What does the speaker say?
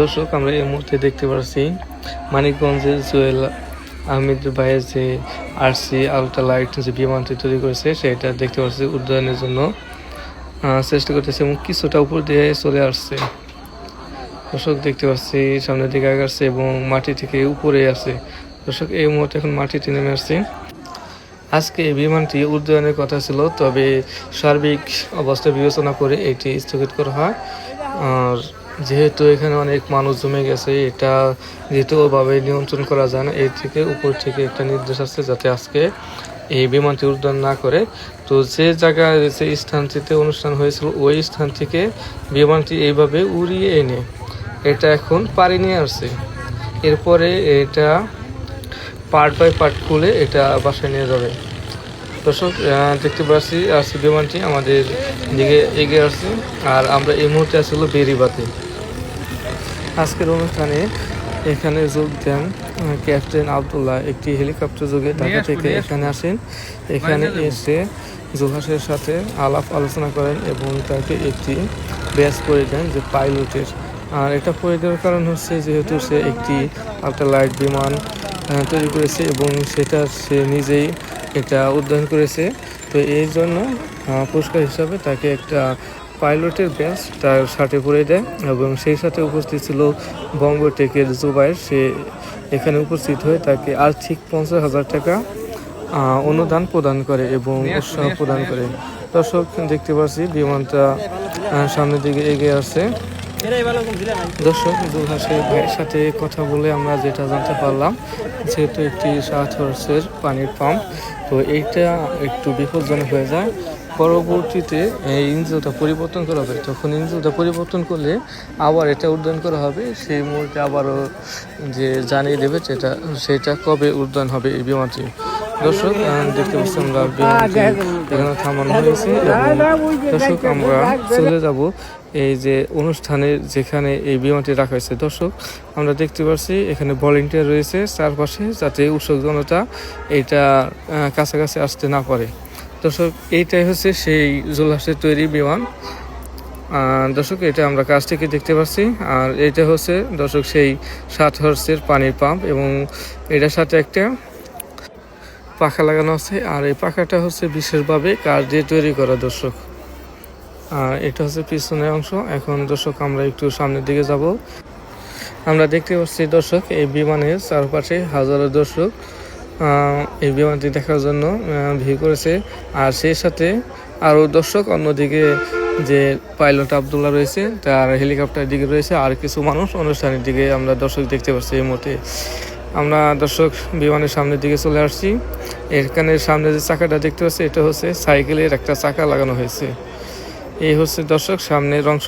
দর্শক, আমরা এই মুহূর্তে দেখতে পাচ্ছি মানিকগঞ্জের জুয়েল আহমেদ ভাইয়ের যে আরসি আলট্রা লাইট যে বিমানটি তৈরি করেছে, সেটা দেখতে পাচ্ছি উড্ডয়নের জন্য। চেষ্টা করতেছে এবং কিছুটা উপর দিয়ে চলে আসছে। দর্শক, দেখতে পাচ্ছি সামনের দিকে আগাচ্ছে এবং মাটি থেকে উপরে আছে দর্শক, এই মুহূর্তে এখন মাটিতে নেমে আসছে। আজকে এই বিমানটি উড্ডয়নের কথা ছিল, তবে সার্বিক অবস্থা বিবেচনা করে এটি স্থগিত করা হয়। আর যেহেতু এখানে অনেক মানুষ জমে গেছে, এটা যেহেতু ওভাবে নিয়ন্ত্রণ করা যায় না। এর থেকে উপর থেকে একটা নির্দেশ আসছে যাতে আজকে এই বিমানটি উড্ডয়ন না করে। তো যে জায়গায় যে স্থানটিতে অনুষ্ঠান হয়েছিল, ওই স্থান থেকে বিমানটি এইভাবে উড়িয়ে এনে এটা এখন পাড়ি নিয়ে আসছে। এরপরে এটা পার্ট বাই পার্ট খুলে এটা বাসায় নিয়ে যাবে। দর্শক দেখতে পাচ্ছি আরসি বিমানটি আমাদের দিকে এগিয়ে আসছে। আর আমরা এই মুহূর্তে আসছিল বেরিবাতে আজকের অনুষ্ঠানে এখানে যোগ দেন ক্যাপ্টেন আবদুল্লাহ। একটি হেলিকপ্টার যোগে ঢাকা থেকে এখানে আসেন। এখানে এসে জোহাসের সাথে আলাপ আলোচনা করেন এবং তাকে একটি ব্যাস করে দেন যে পাইলটের। আর এটা করে দেওয়ার কারণ হচ্ছে যেহেতু সে একটি আল্ট্রালাইট বিমান তৈরি করেছে এবং সেটা সে নিজেই এটা উদ্যান করেছে। তো এই জন্য পুরস্কার হিসাবে তাকে একটা পাইলটের ব্যাচ তার সাথে পরে দেয় এবং সেই সাথে উপস্থিত ছিল বঙ্গটেকের জুবাইর। সে এখানে উপস্থিত হয়ে তাকে আর্থিক পঞ্চাশ হাজার টাকা অনুদান প্রদান করে এবং উৎসাহ প্রদান করে। দর্শক, দেখতে পাচ্ছি বিমানটা সামনের দিকে এগিয়ে আসছে দর্শক দুলহাসের ভাইয়ের সাথে কথা বলে আমরা যেটা জানতে পারলাম, যেহেতু একটি সাত হর্সের পানির পাম্প, তো এইটা একটু বিপজ্জনক হয়ে যায়। পরবর্তীতে এই ইঞ্জিনটা পরিবর্তন করা হবে। তখন ইঞ্জিনটা পরিবর্তন করলে আবার এটা উড্ডয়ন করা হবে। সেই মুহূর্তে আবারও যে জানিয়ে দেবে সেটা সেটা কবে উড্ডয়ন হবে এই বিমানটি। দর্শক দেখতে পাচ্ছি আমরা এখানে থামানো হয়েছে দর্শক, আমরা চলে যাব এই যে অনুষ্ঠানে যেখানে এই বিমানটি রাখা হয়েছে। দর্শক, আমরা দেখতে পাচ্ছি এখানে ভলেন্টিয়ার রয়েছে চারপাশে যাতে উৎসব জনতা এটা কাছাকাছি আসতে না পারে। দর্শক, এইটাই হচ্ছে সেই জোলহাসের তৈরি বিমান। দর্শক, এটা আমরা কাছ থেকে দেখতে পাচ্ছি। আর এটা হচ্ছে, দর্শক, সেই সাত হর্সের পানির পাম্প এবং এটার সাথে একটা পাখা লাগানো আছে। আর এই পাখাটা হচ্ছে বিশেষভাবে কাঠ দিয়ে তৈরি করা, দর্শক। আর এটা হচ্ছে পিছনের অংশ। এখন, দর্শক, আমরা একটু সামনের দিকে যাব। আমরা দেখতে পাচ্ছি, দর্শক, এই বিমানের চারপাশে হাজারো দর্শক এই বিমানটি দেখার জন্য ভিড় করেছে। আর সেই সাথে আরও দর্শক, অন্যদিকে যে পাইলট আবদুল্লাহ রয়েছে, তার হেলিকপ্টার দিকে রয়েছে আর কিছু মানুষ অনুষ্ঠানের দিকে আমরা দর্শক দেখতে পাচ্ছি এই মুহূর্তে। আমরা দর্শক, বিমানের সামনের দিকে চলে আসছি। এখানে সামনে যে চাকাটা দেখতে পাচ্ছি, এটা হচ্ছে সাইকেলের একটা চাকা লাগানো হয়েছে। এই হচ্ছে দর্শক, সামনের অংশ।